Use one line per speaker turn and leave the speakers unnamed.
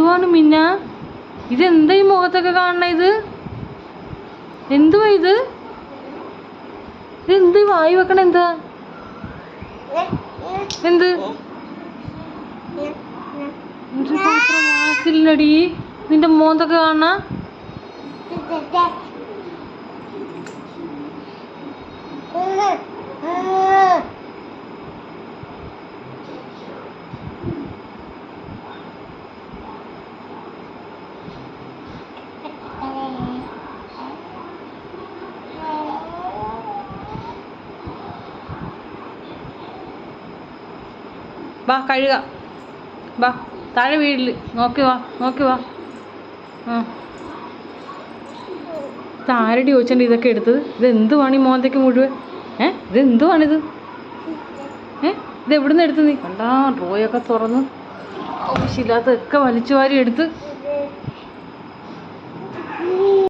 ഇതെന്തുവാണ് മിന്ന? ഇതെന്താ ഈ മുഖത്തൊക്കെ കാണണ ഇത്? എന്തുവാ ഇത്? ഇതെന്ത് വായി വെക്കണ എന്താ? എന്ത്? വാസില്ലടി നിന്റെ മോന്തൊക്കെ കാണണ വാ കഴുക. വാ താഴെ വീടിൽ. നോക്കി വാ നോക്കി വാ. ആ. ചോദിച്ചണ്ട് ഇതൊക്കെ എടുത്തത്? ഇത് എന്തുവാണ് ഈ മോന്തയ്ക്ക് മുഴുവൻ? ഏ? ഇത് എന്തുവാണിത് ഏ? ഇത് എവിടുന്ന് എടുത്ത് നീ? കണ്ടാ ഡ്രോയൊക്കെ തുറന്ന്. ആവശ്യമില്ലാത്തതൊക്കെ വലിച്ചു വാരി എടുത്ത്.